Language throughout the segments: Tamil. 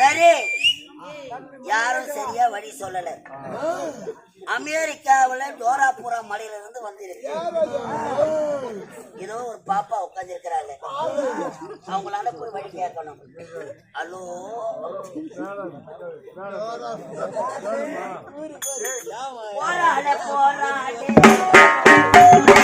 சரி. யாரும் சரியா வழி சொல்லல. அமெரிக்காவுல டோராபுரா மலையில இருந்து வந்திருக்கு. ஏதோ ஒரு பாப்பா உட்கார்ந்து அவங்களால போய் வழி கேட்கணும். ஹலோ? போராட போராட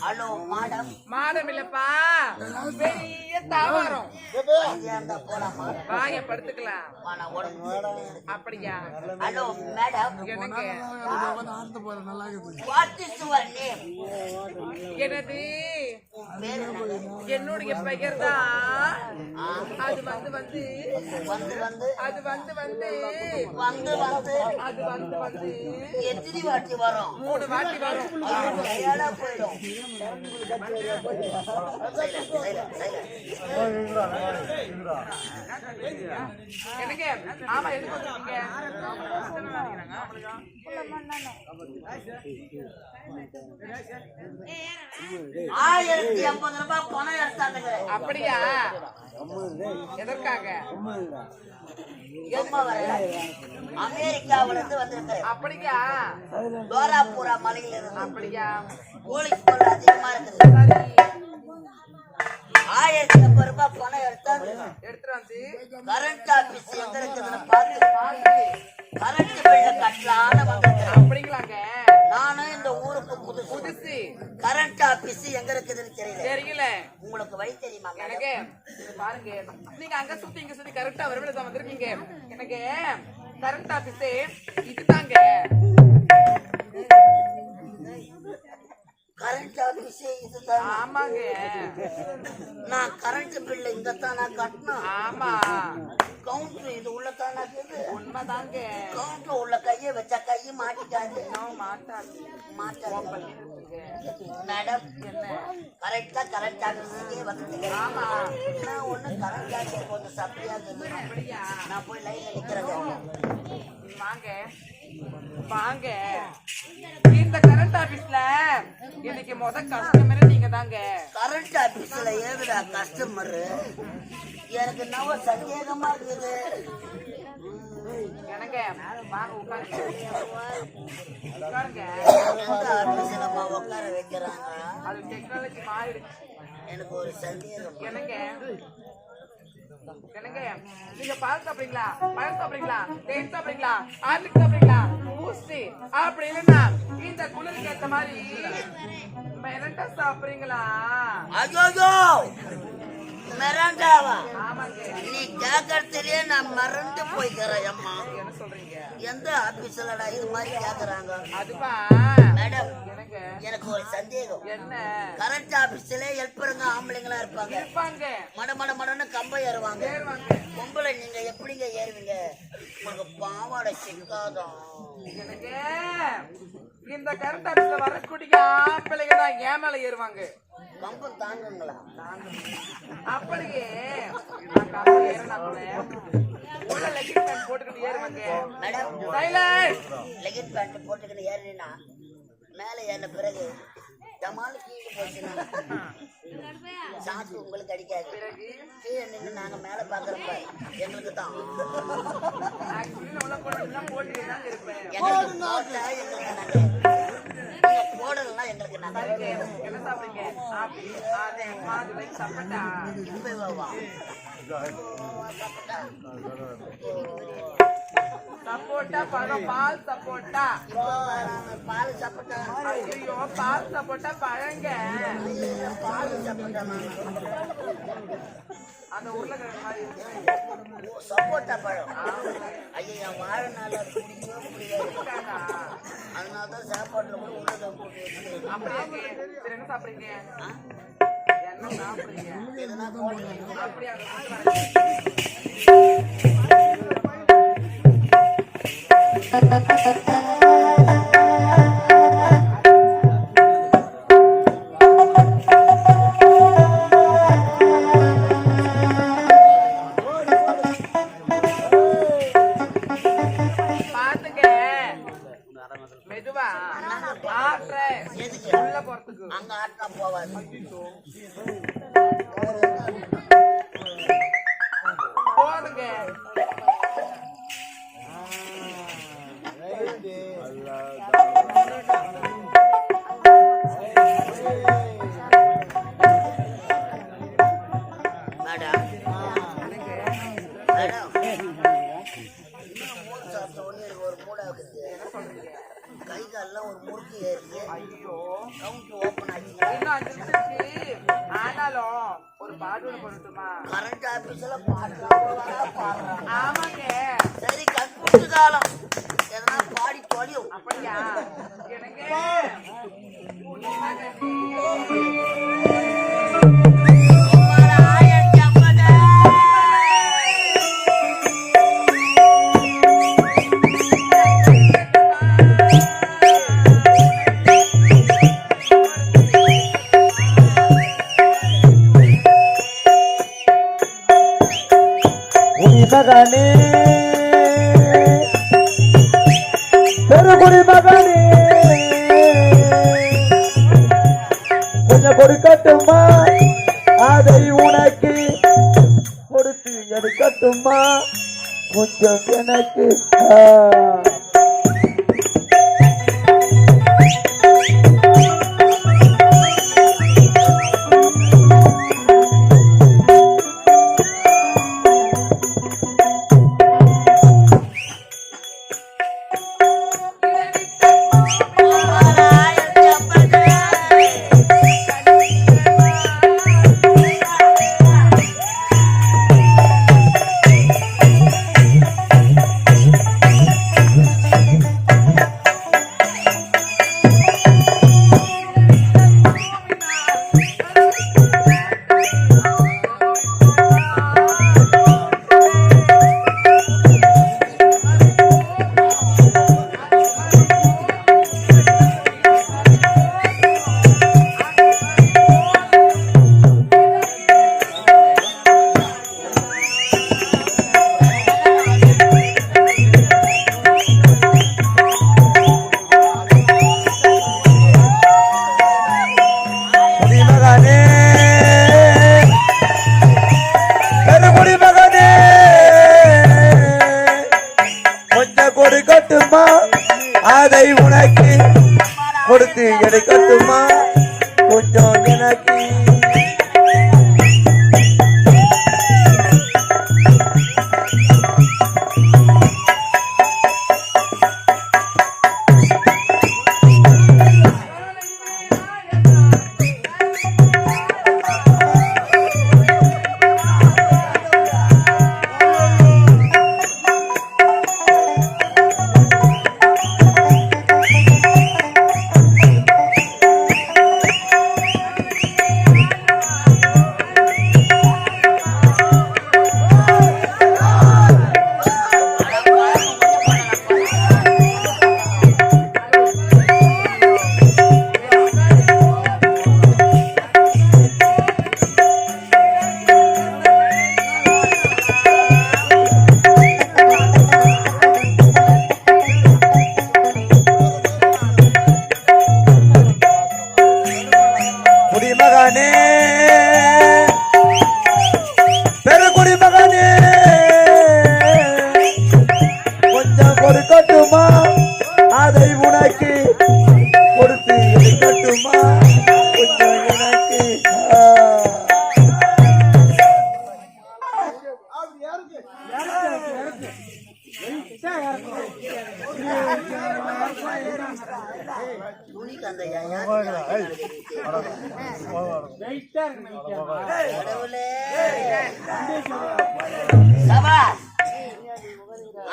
ஹலோ மேடம். மாடம் இல்லப்பா தாவாரம். வாய படுத்துக்கலாம். அப்படியா? Hello madam. எனது? என்னுடைய பெயர் தான் அது வந்து வந்து. வந்து வந்து. அது வந்து வந்து. வந்து வந்து. அது வந்து வந்து. எத்தனை வாட்டி வரும்? மூணு வாட்டி வரும். போயிடும். ஆயிரத்தி ஐம்பது ரூபாய் பணம் எடுத்தாந்துங்க அப்படியா? எதற்காக? சும்மா வரல அமெரிக்காவில இருந்து வந்திருக்கிறேன் அப்படியா? டோராபுரா மலையில இருந்து அப்படியா போலீஸ் அதிகமா இருக்குது. ஆயிரத்தி ஐம்பது ரூபாய் பணம் எடுத்தா எடுத்துட்டு வந்து கரண்ட் ஆபீஸ் எங்க இருக்குதுன்னு பார்த்து கரண்ட் பில்ல கட்டலான்னு வந்திருக்கிறேன் அப்படிங்களாங்க? நானும் இந்த ஊருக்கு புதுசு. புதுசு. கரண்ட் ஆபீஸ் எங்க இருக்குதுன்னு தெரியல. தெரியல. உங்களுக்கு வழி தெரியுமா? எனக்கு பாருங்க. நீங்க அங்க சுத்தி இங்க சுத்தி கரெக்டா வரவிட தான் வந்திருக்கீங்க. எனக்கு கரண்ட் ஆபீஸ் இதுதாங்க. கரண்ட் ஆபீஸ் இதுதான். ஆமாங்க. நான் கரண்ட் பில்ல இங்க தான் கட்டணும்? ஆமா. கவுண்டர் இது உள்ள தான் உண்மைதாங்க. கவுண்டர் உள்ள கைய வச்சா கை மாட்டிக்காது. மாட்டாது. மாட்டாது. மேடம் கரெக்டா கரண்ட் ஆபீஸுக்கே வந்துட்டீங்க. ஆமா. நான் ஒண்ணு கரண்ட் ஆபீஸ் கொஞ்சம் சப்ளியா நான் போய் லைன்ல நிக்கிறேன் வாங்க. வாங்க. இந்த கரண்ட் ஆபீஸ்ல இன்னைக்கு முத கஸ்டமர் நீங்க தாங்க கரண்ட் ஆபீஸ்ல ஏதுடா கஸ்டமர் எனக்கு என்னவோ சந்தேகமா இருக்குது. எனக்கு வாங்க உட்காருங்க. ஆபீஸ்ல உட்கார வைக்கிறாங்க? அது டெக்னாலஜி மாறிடுச்சு. எனக்கு ஒரு சந்தேகம். எனக்கு எனக்கு நீங்க பால் சாப்பிடுறீங்களா? பழம் சாப்பிடுறீங்களா? தேன் சாப்பிடுறீங்களா? ஆட்டுக்கு சாப்பிடுறீங்களா? ஊசி. அப்படி இல்லைன்னா இந்த குளிருக்கு ஏத்த மாதிரி மிரட்ட சாப்பிடுறீங்களா? ஐயாவா ஆமாங்க. நீ கேட்கறதுலயே நான் மறந்து போய்க்கிறேன் அம்மா. எந்த ஆபீஸ்லடா இது மாதிரி கேக்குறாங்க? அதுவா? மேடம் எனக்கு ஒரு சந்தேகம். என்ன? கரண்ட் ஆபீஸ்ல ஹெல்ப்பருங்க ஆம்பளைங்களா இருப்பாங்க. இருப்பாங்க. மட மட மடன்னு கம்பை ஏறுவாங்க. ஏறுவாங்க. பொம்பளை நீங்க எப்படிங்க ஏறுவீங்க? உங்களுக்கு பாவாடை சிக்காதான் எனக்கு இந்த கரண்ட் ஆபீஸ்ல வரக்கூடிய ஆம்பளைங்க தான் ஏன் மேல ஏறுவாங்க. கம்பம் தாங்குங்களா? அப்படியே உள்ள லெக்கிங் பேண்ட் போட்டுக்கிட்டு ஏறுவாங்க. மேடம் லெகின் பேண்ட் போட்டுக்கிட்டு ஏறினா மேலே ஏறின பிறகு டமால் கீழே போச்சுன்னா சாக்கு உங்களுக்கு அடிக்காது. கீழே நின்று நாங்க மேல பாக்குறப்ப எங்களுக்கு தான். எங்களுக்கு போட்டா எங்களுக்கு நாங்க நீங்க போடலைன்னா எங்களுக்கு நாங்க என்ன சாப்பிடுங்க ஆப்பி அதே மாதுளை சப்பட்டா சப்போட்டா பழம் பால் சப்போட்டா பால் சாப்பிட்டா ஐயோ பால் சப்போட்டா பழங்க பால் சாப்பிட்டா அந்த உருளைக்கிழங்கு மாதிரி. சப்போட்டா பழம் ஐயா அது குடிக்கவே முடியாது? அதனால தான் சாப்பாட்டுல கூட உள்ளதை போட்டு. அப்படியே என்ன சாப்பிடுறீங்க? என்ன சாப்பிடுறீங்க அப்படியே மெதுவா. எதுக்கு உள்ள போறதுக்கு. அங்க ஆட்டினா போவாது போதுங்க. பாட்டு பண்ணட்டுமா கரண்ட் ஆபீஸ்ல பாடுறாங்க ஆமாங்க சரி கற்பூட்டு காலம். எதனா பாடி தொலையும். அப்படியா? எனக்கு எனக்கு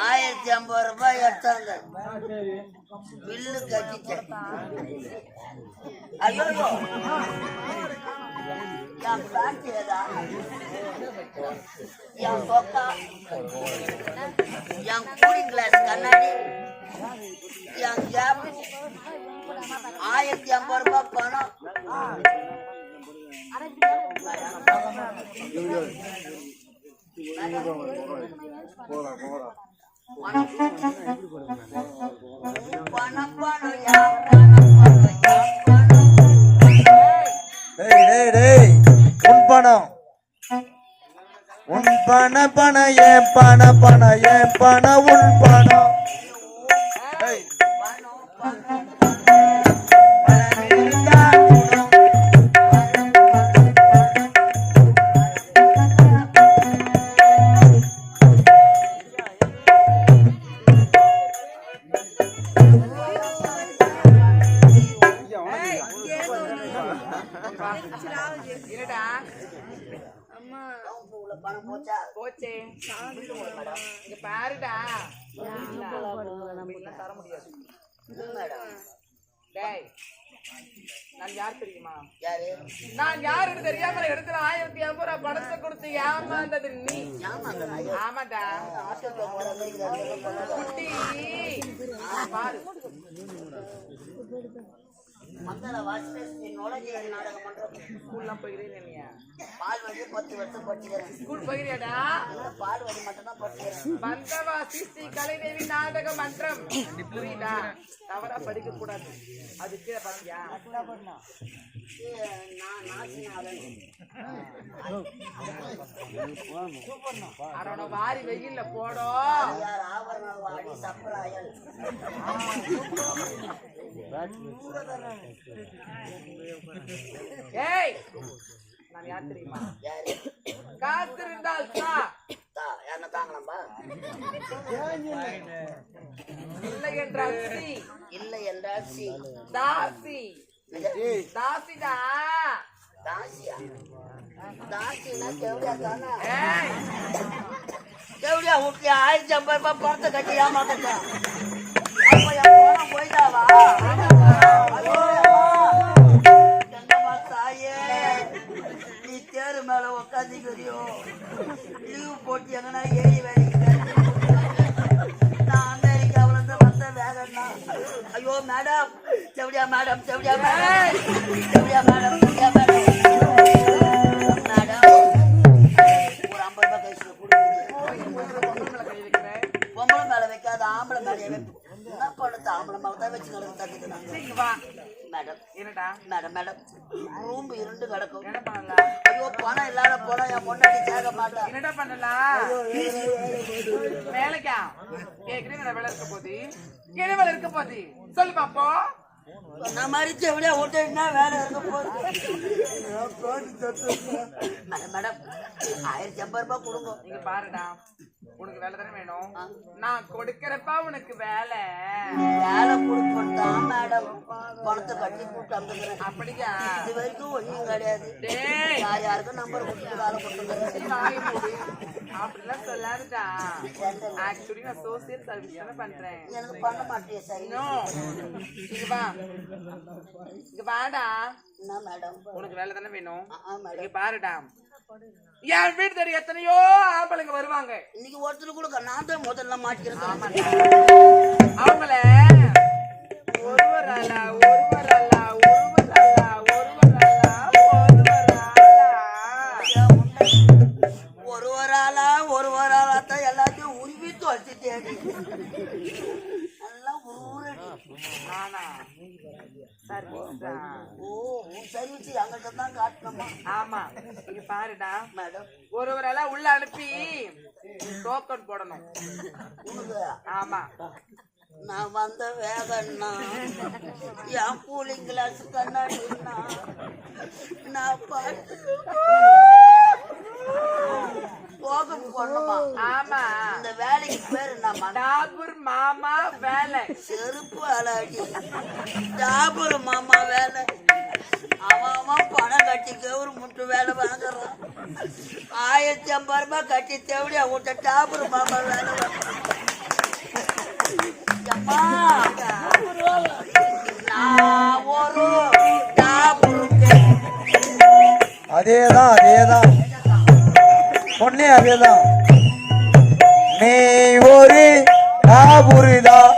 ஆயிரத்தி ஐம்பது ரூபாய் எடுத்தாங்க. பில்லு கட்டிட்டேன். ஐயோ என் பேண்ட் என் சொக்கா என் கூலிங் கிளாஸ் கண்ணாடி? என் கேப் ஆயிரத்தி ஐம்பது ரூபாய் பணம் பணம் பணம். யா பணம் பணம் பணம் உன் பணம் உன் பண பண ஏன் பண பண ஏன் பண உன் பணம். பணத்தை கொடுத்து ஏமாந்தது நீ? ஆமாடா. குட்டி. பாரு. மக்களை வாட்ச்மேன் நுழைஞ்சு நாடகம் பண்றோம் ஸ்கூல்லாம் போகிறேன் நீ பால் வழி பத்து வருஷம் படிச்சுக்கிறேன் ஸ்கூல் போகிறியாடா பால் வழி மட்டும் தான் படிச்சுக்கிறேன் பந்தவா சிஸ்டி கலைதேவி நாடக மன்றம். புரியுதா? தவறா படிக்க கூடாது அது கீழே பாத்தியா நான் நாசினாதன் அரோட வாரி வெயில்ல போடோ. யார் ஆபரண வாடி சப்பராயல் ஏய் நான் யார் தெரியுமா? காத்திருந்தால் தா. யாருன்னா தாங்கலாம்பா இல்லை என்றால் சி. இல்லை என்றால் சி. தாசி. தாசிடா தாசியா? தாசினா கேவடியா தானே? கேவடியா விட்டு ஆயிரத்தி ஐம்பது ரூபாய் பணத்தை கட்டி ஏமாத்தா அப்ப என் பணம் போயிட்டாவா? தேரு மேல உக்காந்துக்கிறியோ? லீவு போட்டு எங்கன்னா ஏறி வேலைக்கு நான் அமெரிக்காவுல இருந்து வந்த வேலைன்னா ஐயோ மேடம் செவடியா மேடம் செவடியா மேடம் செவடியா மேடம் செவடியா மேடம் ரூம் இருண்டு கிடக்கும். என்ன பண்ணலாம்? ஐயோ பணம் இல்லாத போனா என் முன்னாடி கேட்க மாட்டேன். என்னடா பண்ணலாம்? வேலைக்கா? ஏற்கனவே நான் வேலை இருக்க போது என்ன வேலை இருக்க போது சொல்லு பாப்போம். சொன்ன மாதிரி செவடியா விட்டுனா வேலை இருக்க போகுது. மேடம் மேடம் ஆயிரத்தி ஐம்பது ரூபாய் கொடுங்க. நீங்க பாருடா உனக்கு வேலை தானே வேணும்? நான் கொடுக்கறப்ப உனக்கு வேலை. வேலை கொடுக்கணும் மேடம். பணத்தை கட்டி கூப்பிட்டு அப்படியா? இது வரைக்கும் ஒண்ணும் கிடையாது. டேய். யார் யாருக்கும் நம்பர் கொடுத்து வேலை மூடு. அப்படிலாம் சொல்லாதடா. ஆக்சுவலி நான் சோசியல் சர்வீஸ் தானே பண்றேன். எனக்கு பண்ண மாட்டேன் சரி. இன்னும் இங்க வா. இங்க வாடா. என்ன மேடம் உனக்கு வேலை தானே வேணும்? இங்க பாருடா. என் வீடு தெரியும் எத்தனையோ ஆம்பளைங்க வருவாங்க. இன்னைக்கு ஒருத்தர் கூட நான் தான் முதல்ல மாட்டிக்கிறேன். அவங்கள ஒருவர் அல்ல ஒருவர் அல்ல சர்வீஸ் எங்கிட்ட தான் காட்டணுமா? ஆமா இங்க பாருடா. மேடம். ஒருவரெல்லாம் உள்ள அனுப்பி டோக்கன் போடணும். ஆமா. நான் வந்த வேகன்னா என் கூலிங் கிளாஸ் கண்ணாடின்னா நான் பார்த்து போக போடணுமா? ஆமா. இந்த வேலைக்கு பேரு நம்ம டாபூர் மாமா வேலை. செருப்பு அலாடி டாபர் மாமா வேலை. அவன் பணம் கட்டிக்க ஒரு முட்டு வேலை ஆயிரத்தி ஐம்பது ரூபாய் கட்டி தேவடி அவட்ட டாப் ரூபா வேலை அம்மா ஒரு டாப் அதேதான் அதேதான். பொண்ணே அதேதான். நீ ஒரு டாபுரிதான்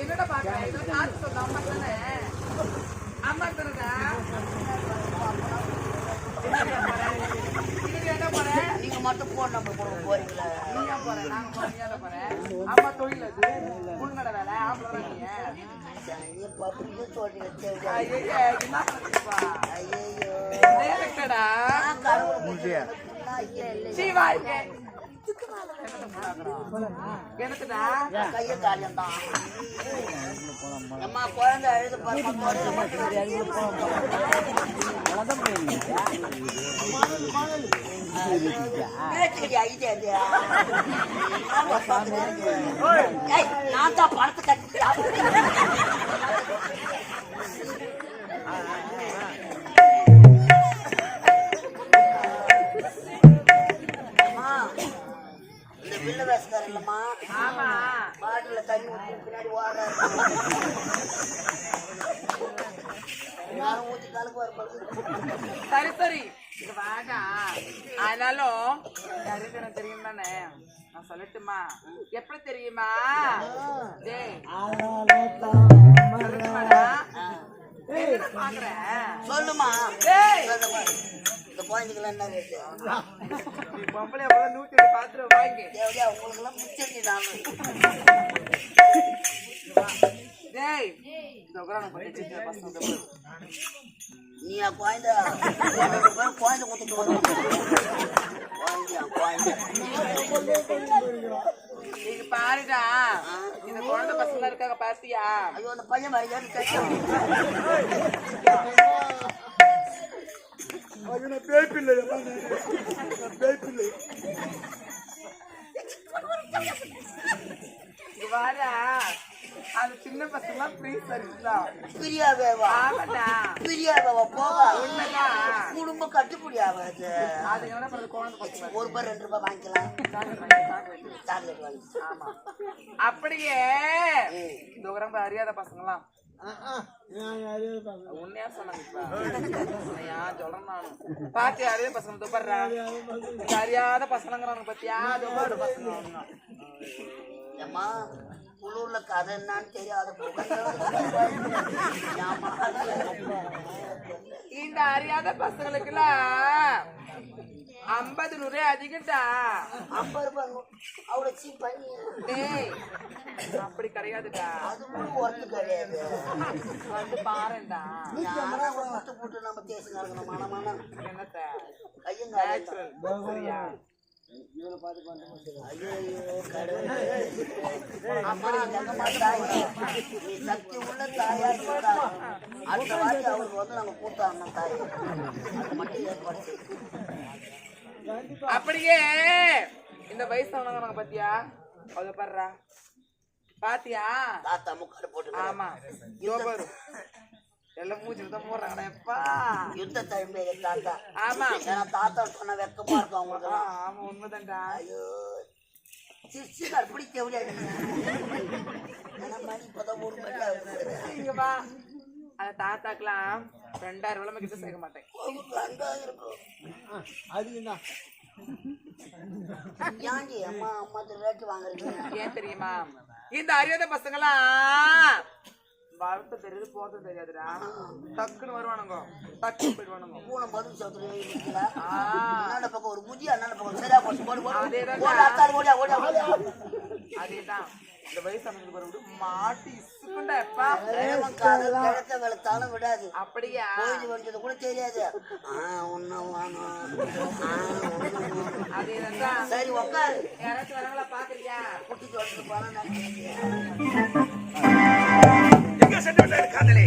என்னடா பாக்குற ஏதோ காசு சொல்ல அம்மா போற நீங்க மட்டும் போன் நம்பர் கொடுக்க போறீங்களா நாங்க அம்மா தொழில் அது உள்நட வேலை ஆம்பளை சொல்றீங்க. சீவா எனக்குடா காரியம் தான் அம்மா குழந்தை அழுது நான் தான் பணத்தை கட்டி வில்ல வேசக்காரர் இல்லம்மா ஆமா. பாட்டில தண்ணி ஊத்தி பின்னாடி கலக்கு சரி சரி. இது வாடா. ஆனாலும் எனக்கு தெரியும் தானே நான் சொல்லட்டுமா? எப்படி தெரியுமா? சொல்லுமா. இந்த குழந்தைகள் என்ன பொம்பளை அப்பதான் நூத்தி எட்டு பாத்திரம் வாங்கி தேவையா உங்களுக்கு எல்லாம் பிடிச்சிருக்கு நானு டேய் இந்த பத்தி சின்ன பசங்க. நீ பேர் குழந்தை கொடுத்துட்டு குழந்தையா குழந்தை நீங்க பாருடா. இந்த குழந்தை பசங்க இருக்காங்க பாத்தியா? ஐயோ அந்த பையன் வரையான்னு கேட்டேன் இது வாடா அந்த சின்ன பசங்க ஃப்ரீ சர்வீஸ் தான் பிரியாவேவா ஆமாடா. பிரியாவேவா போவா உண்மைதான். குடும்பம் கட்டுப்படி ஆகாது அதுக்கு என்ன பண்ணுறது குழந்தை பசங்க ஒரு ரூபாய் ரெண்டு ரூபாய் வாங்கிக்கலாம். சாக்லேட் வாங்கி, சாக்லேட். சாக்லேட் வாங்கி. ஆமா. அப்படியே இந்த உரம்ப அறியாத பசங்களாம். சொன்னாங்க உன்னையா சொல்றேன் நானு. பாத்தி அறியாத பசங்க துப்பர்றா இந்த அறியாத பசங்கிறாங்க பாத்தியா? துப்பாடு பசங்க. ஏம்மா உள்ளூர்ல கதை என்னன்னு தெரியாத இந்த அறியாத பசங்களுக்குலாம் ஐம்பது நூறு அதிகம்டா. ஐம்பது ரூபாய் அவ்வளோ சீப் பண்ணி. டேய் அப்படி கிடையாதுடா. அது கூட ஒர்த்து கிடையாது. வந்து பாருடா. யாரா ஒரு முட்டு போட்டு நம்ம தேசி நடக்கணும் மன மனம் என்னத்த? கையும் நேச்சுரல் சரியா? ஐயோ கடவுளே. அம்மா நீ சக்தி உள்ள தாயா இருந்தா அடுத்த வாட்டி அவருக்கு வந்து நாங்க கூட்டாடணும் தாய். அது மட்டும் ஏற்பாடு. அப்படியே. இந்த வயசானவங்க நாங்க பாத்தியா? அத பாடுறா. பாத்தியா? தாத்தா முக்காடு போட்டு ஆமா. இதோ பாரு. எல்லாம் மூச்சு தான் போடுறாங்கடா எப்பா. யுத்த எங்க தாத்தா. ஆமா. ஏன்னா தாத்தா சொன்ன வெக்கமா இருக்கும் அவங்களுக்கு. ஆமா உண்மைதான்டா. ஐயோ. சிரிச்சுக்கார் பிடிக்க முடியாது ஏன்னா மணி இப்பதான் ஒரு மணி ஆகுது. இங்க வா. அந்த தாத்தாக்கெல்லாம் ரெண்டாயிரம் ரூபாய் கிட்ட சேர்க்க மாட்டேன். வாங்குறீங்க ஏன் தெரியுமா? இந்த அறியாத பசங்களாம் வளர்த்த தெரியுது போறது தெரியாதுடா. டக்குன்னு வருவானுங்க. டக்குன்னு போயிடுவானுங்க. பூனை மது சோத்துல அண்ணாண்ட பக்கம் ஒரு புஜி அண்ணாண்ட பக்கம் சரியா போச்சு போடு அதேதான். அதேதான். இந்த வயசானதுக்கு பிறகு மாட்டி இசுக்குண்டா எப்பா தேவன் காதல் கிழக்க வெளுத்தாலும் விடாது. அப்படியா? கோயில் வந்தது கூட தெரியாது. ஆ ஒன்னும். அதேதான் சரி உட்காரு யாராச்சும் வரவங்களா பாக்குறியா? குட்டிக்கு வந்து போனா எங்க சென்று விட்டாரு காதலி?